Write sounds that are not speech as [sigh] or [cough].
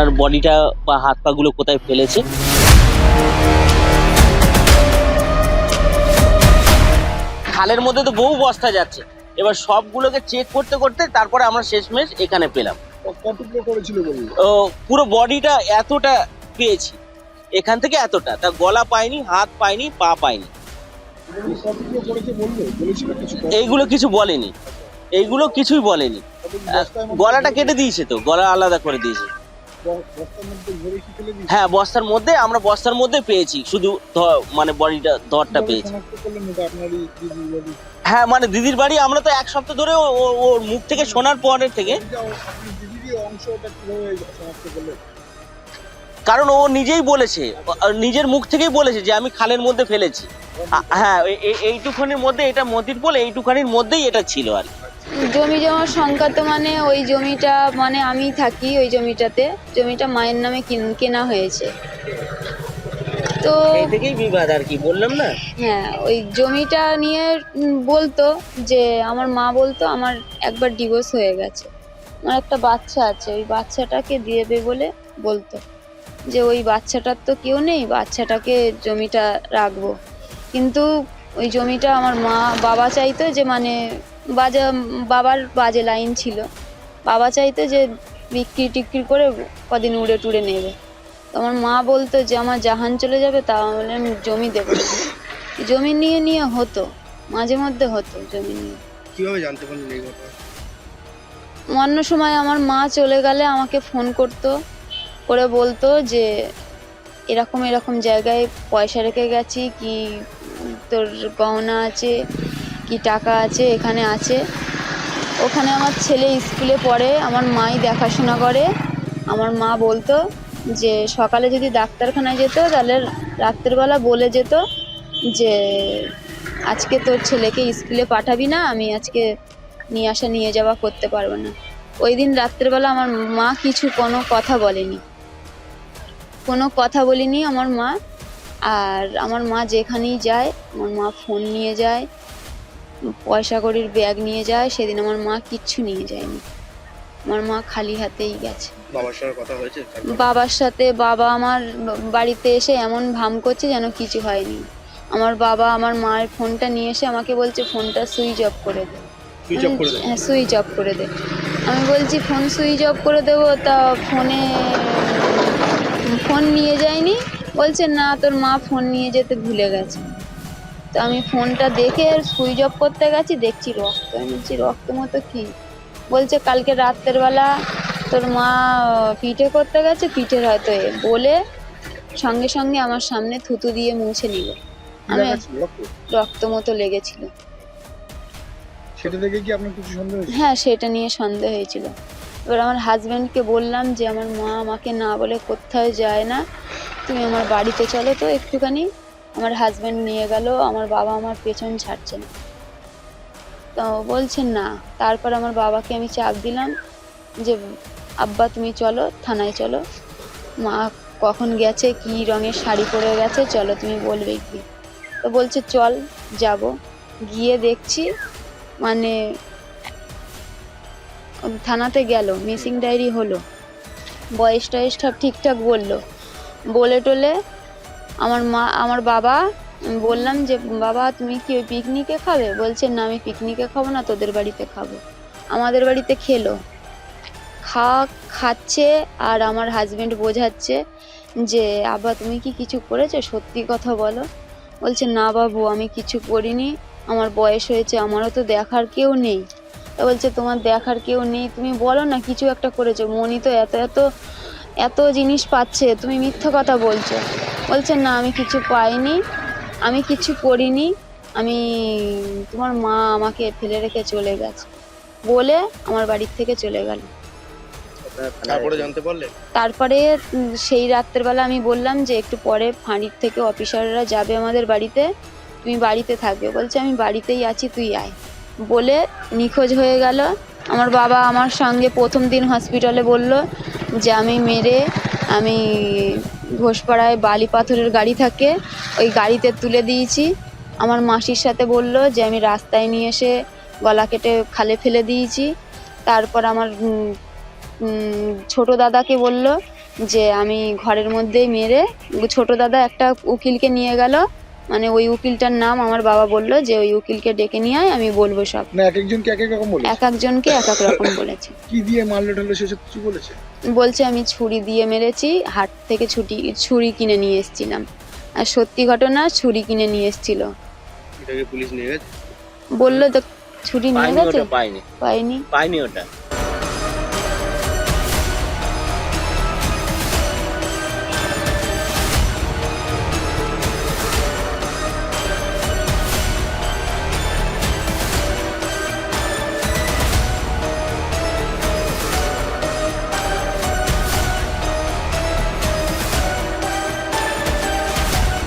ওনার বডিটা বা হাত পাগুলো কোথায় ফেলেছে? খালের মধ্যে তো বহু বস্তা যাচ্ছে। এবার সবগুলোকে চেক করতে করতে তারপরে আমরা শেষমেশ এখানে পেলাম। পুরো বডিটা এতটা পেয়েছি। এখান থেকে এতটা। তা গলা পাইনি হাত পাইনি পা পাইনি কিছু এইগুলো কিছু বলেনি। এইগুলো কিছুই বলেনি। গলাটা কেটে দিয়েছে তো গলা আলাদা করে দিয়েছে। হ্যাঁ বস্তার মধ্যে আমরা বস্তার মধ্যে পেয়েছি। শুধু মানে বডিটা ধরটা পেয়েছি। বলি হ্যাঁ মানে দিদির বাড়ি আমরা তো এক সপ্তাহ ধরে ওর মুখ থেকে শোনার পরের থেকে। কারণ ও নিজেই বলেছে নিজের মুখ থেকেই বলেছে যে আমি খালের মধ্যে ফেলেছি। হ্যাঁ এইটুখানির মধ্যে এটা মতির পোল এইটুখানির মধ্যেই এটা ছিল আর কি। জমি জমা তো মানে ওই জমিটা মানে আমি থাকি ওই জমিটাতে। জমিটা মায়ের নামে কিন- কেনা হয়েছে। তো থেকেই বিবাদ আর কি বললাম না? হ্যাঁ ওই জমিটা নিয়ে বলতো যে আমার মা বলতো আমার একবার ডিভোর্স হয়ে গেছে। আমার একটা বাচ্চা আছে ওই বাচ্চাটাকে দিয়ে দেবে বলে বলতো যে ওই বাচ্চাটার তো কেউ নেই বাচ্চাটাকে জমিটা রাখব। কিন্তু ওই জমিটা আমার মা বাবা চাইতো যে মানে বাজে বাবার বাজে লাইন ছিল। বাবা চাইতো যে বিক্রি টিক্রি করে কদিন উড়ে টুড়ে নেবে। তো আমার মা বলতো যে আমার জাহান চলে যাবে তা বলে আমি জমি দেবো জমি নিয়ে নিয়ে হতো মাঝে মধ্যে হতো জমি নিয়ে। কীভাবে জানতে পারলেন এই কথা অন্য সময় আমার মা চলে গেলে আমাকে ফোন করতো করে বলতো যে এরকম এরকম জায়গায় পয়সা রেখে গেছি কি তোর গহনা আছে? কি টাকা আছে, এখানে আছে। ওখানে আমার ছেলে স্কুলে পড়ে, আমার মাই দেখাশোনা করে। আমার মা বলতো যে, সকালে যদি ডাক্তারখানায় যেত, তাহলে রাত্রেবেলা বলে যেত যে, আজকে তোর ছেলেকে স্কুলে পাঠাবি না, আমি আজকে নিয়ে আসা, নিয়ে যাওয়া করতে পারব না। ওই দিন রাত্রেবেলা আমার মা কিছু কোনো কথা বলেনি। কোনো কথা বলিনি আমার মা। আর আমার মা যেখানেই যায়, আমার মা ফোন নিয়ে যায়। পয়সা কড়ির ব্যাগ নিয়ে যায় সেদিন আমার মা কিচ্ছু নিয়ে যায়নি। আমার মা খালি হাতেই গেছে। বাবার সঙ্গে কথা হয়েছে? বাবার সাথে বাবা আমার বাড়িতে এসে এমন ভাম করছে যেন কিছু হয়নি। আমার বাবা আমার মায়ের ফোনটা নিয়ে এসে আমাকে বলছে ফোনটা সুইচ অফ করে দে? হ্যাঁ সুইচ অফ করে দে। আমি বলছি ফোন সুইচ অফ করে দেবো? তা ফোনে ফোন নিয়ে যায়নি। বলছে না তোর মা ফোন নিয়ে যেতে ভুলে গেছে। তো আমি ফোনটা দেখে সুইচ অফ করতে গেছি দেখছি রক্ত আমি বলছি রক্ত মতো কি? বলছে কালকে রাত্রের বেলা তোর মা পিঠে করতে গেছে পিঠের হয়তো এ বলে সঙ্গে সঙ্গে আমার সামনে থুতু দিয়ে মুছে নিল। আমি রক্ত? মতো লেগেছিল। সেটা দেখে কি আপনার কিছু সন্দেহ হ্যাঁ সেটা নিয়ে সন্দেহ হয়েছিল। এবার আমার হাজব্যান্ডকে বললাম যে আমার মা আমাকে না বলে কোথাও যায় না তুমি আমার বাড়িতে চলো তো একটুখানি। আমার হাজব্যান্ড নিয়ে গেল, আমার বাবা আমার পেছন ছাড়ছে না তো বলছেন না, তারপর আমার বাবাকে আমি চাপ দিলাম যে, আব্বা তুমি চলো, থানায় চলো। মা কখন গেছে, কি রঙের শাড়ি পরে গেছে, চলো তুমি বলবে কি? তো বলছে, চল, যাব। গিয়ে দেখছি মানে থানাতে গেল মিসিং ডায়েরি হলো। বয়স টয়েস সব ঠিকঠাক বলল। বলে টলে আমার মা, আমার বাবা বললাম যে, বাবা, তুমি কি ওই পিকনিকে খাবে? বলছে, না, আমি পিকনিকে খাব না, তোদের বাড়িতে খাব। আমাদের বাড়িতে খেলো। খাওয়া, খাচ্ছে, আর আমার হাজব্যান্ড বোঝাচ্ছে যে আবা তুমি কি কিছু করেছ? সত্যি কথা বলো। বলছে, না বাবু, আমি কিছু করিনি। আমার বয়স হয়েছে, আমারও তো দেখার কেউ নেই। তা বলছে, তোমার দেখার কেউ নেই? তুমি বলো না, কিছু একটা করেছ? মনি তো এত এত এত জিনিস পাচ্ছে, তুমি মিথ্যা কথা বলছো। বলছে না আমি কিছু পাইনি আমি কিছু করিনি আমি তোমার মা আমাকে ফেলে রেখে চলে গেছে। বলে আমার বাড়ির থেকে চলে গেল। তারপরে জানতে পারলেন? তারপরে সেই রাত্রেবেলা আমি বললাম যে একটু পরে ফাঁড়ির থেকে অফিসাররা যাবে আমাদের বাড়িতে তুমি বাড়িতে থাকবে। বলছে আমি বাড়িতেই আছি তুই আয়। বলে নিখোঁজ হয়ে গেল। আমার বাবা আমার সঙ্গে প্রথম দিন হসপিটালে বলল যে আমি মেরে আমি ঘোষপাড়ায় বালি পাথরের গাড়ি থাকে, ওই গাড়িতে তুলে দিয়েছি। আমার মাসির সাথে বলল যে আমি রাস্তায় নিয়ে এসে গলা কেটে খালে ফেলে দিয়েছি। তারপর আমার ছোট দাদাকে বলল যে আমি ঘরের মধ্যেই মেরে, ছোট দাদা একটা উকিলকে নিয়ে গেল। মানে ওই উকিলটার নাম আমার বাবা বলল যে ওই উকিলকে ডেকে নিয়ে আয় আমি বলব সব। না এক একজনকে এক এক রকম বলে এক একজনকে এক এক রকম [laughs] বলেছে। কি দিয়ে মারলো টারলো সেসব কিছু বলেছে? বলছে আমি ছুরি দিয়ে মেরেছি হাট থেকে ছুটি ছুরি কিনে নিয়ে এসেছিলাম। আর সত্যি ঘটনা ছুরি কিনে নিয়ে এসেছিল। এটাকে পুলিশ নিয়ে গেছে? বলল তো ছুরি নিয়ে গেছে? পাইনি। পাইনি। পাইনি ওটা?